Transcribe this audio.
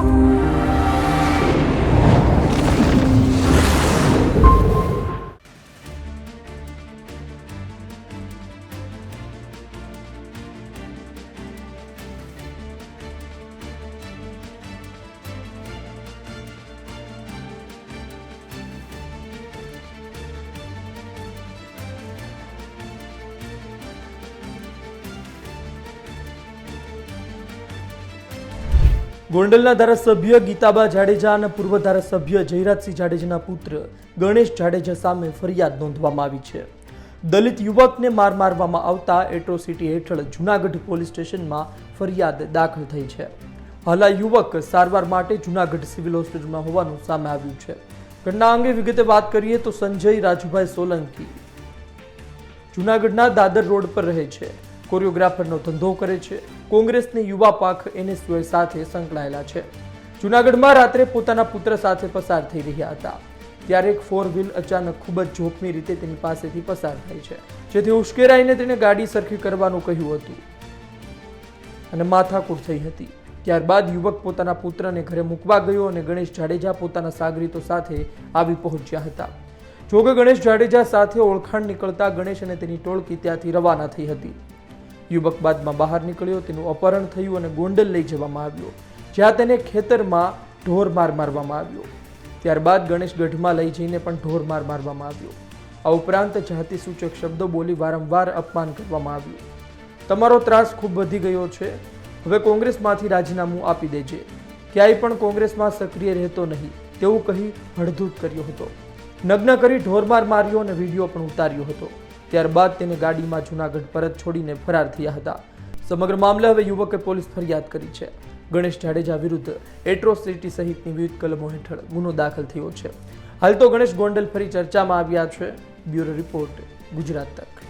Oh. ગોંડલના ધારાસભ્ય ગીતાબા જાડેજા અને પૂર્વ ધારાસભ્ય જયરાજસિંહ જાડેજાના પુત્ર ગણેશ જાડેજા સામે ફરિયાદ નોંધવામાં આવી છે. દલિત યુવકને માર મારવામાં આવતા એટ્રોસિટી હેઠળ જૂનાગઢ પોલીસ સ્ટેશનમાં ફરિયાદ દાખલ થઈ છે. હાલ યુવક સારવાર માટે જૂનાગઢ સિવિલ હોસ્પિટલમાં હોવાનું સામે આવ્યું છે. ઘટના અંગે વિગતે વાત કરીએ તો સંજય રાજુભાઈ સોલંકી જૂનાગઢના દાદર રોડ પર રહે છે. કોરિયોગ્રાફરનો ધંધો કરે છે. કોંગ્રેસની યુવા પાંખ એનએસયુઆઈ સાથે સંકળાયેલા છે. જૂનાગઢમાં રાત્રે પોતાના પુત્ર સાથે પસાર થઈ રહ્યા હતા. ત્યારે એક ફોર વ્હીલ અચાનક ખૂબ જ જોખમી રીતે તેની પાસેથી પસાર થાય છે. જેથી ઉશ્કેરાઈને તેને ગાડી સરખી કરવાનું કહ્યું હતું. અને માથાકૂટ થઈ હતી. ત્યારબાદ યુવક પોતાના પુત્રને ઘરે મૂકવા ગયો અને ગણેશ જાડેજા પોતાના સાગરીતો સાથે આવી પહોંચ્યા હતા. જોકે ગણેશ જાડેજા સાથે ઓળખાણ નીકળતા ગણેશ અને તેની ટોળકી ત્યાંથી રવાના થઈ હતી. યુવક બાદમાં બહાર નીકળ્યો, તેનું અપહરણ થયું અને ગોંડલ લઈ જવામાં આવ્યો, જ્યાં તેને ખેતરમાં ઢોર માર મારવામાં આવ્યો. ત્યારબાદ ગણેશ ગઢમાં લઈ જઈને પણ ઢોર માર મારવામાં આવ્યો. આ ઉપરાંત જાતિ સૂચક શબ્દો બોલી વારંવાર અપમાન કરવામાં આવ્યું. તમારો ત્રાસ ખૂબ વધી ગયો છે. હવે કોંગ્રેસમાંથી રાજીનામું આપી દેજે. ક્યાંય પણ કોંગ્રેસમાં સક્રિય રહેતો નહીં, તેવું કહી હળધૂત કર્યો હતો. નગ્ન કરી ઢોરમાર માર્યો અને વીડિયો પણ ઉતાર્યો હતો. ત્યારબાદ તેને ગાડીમાં જૂનાગઢ પરત છોડીને ફરાર થયા હતા. સમગ્ર મામલે હવે યુવકે પોલીસ ફરિયાદ કરી છે. ગણેશ જાડેજા વિરુદ્ધ એટ્રોસિટી સહિતની વિવિધ કલમો હેઠળ ગુનો દાખલ થયો છે. હાલ તો ગણેશ ગોંડલ ફરી ચર્ચામાં આવ્યા છે. બ્યુરો રિપોર્ટ ગુજરાત તક.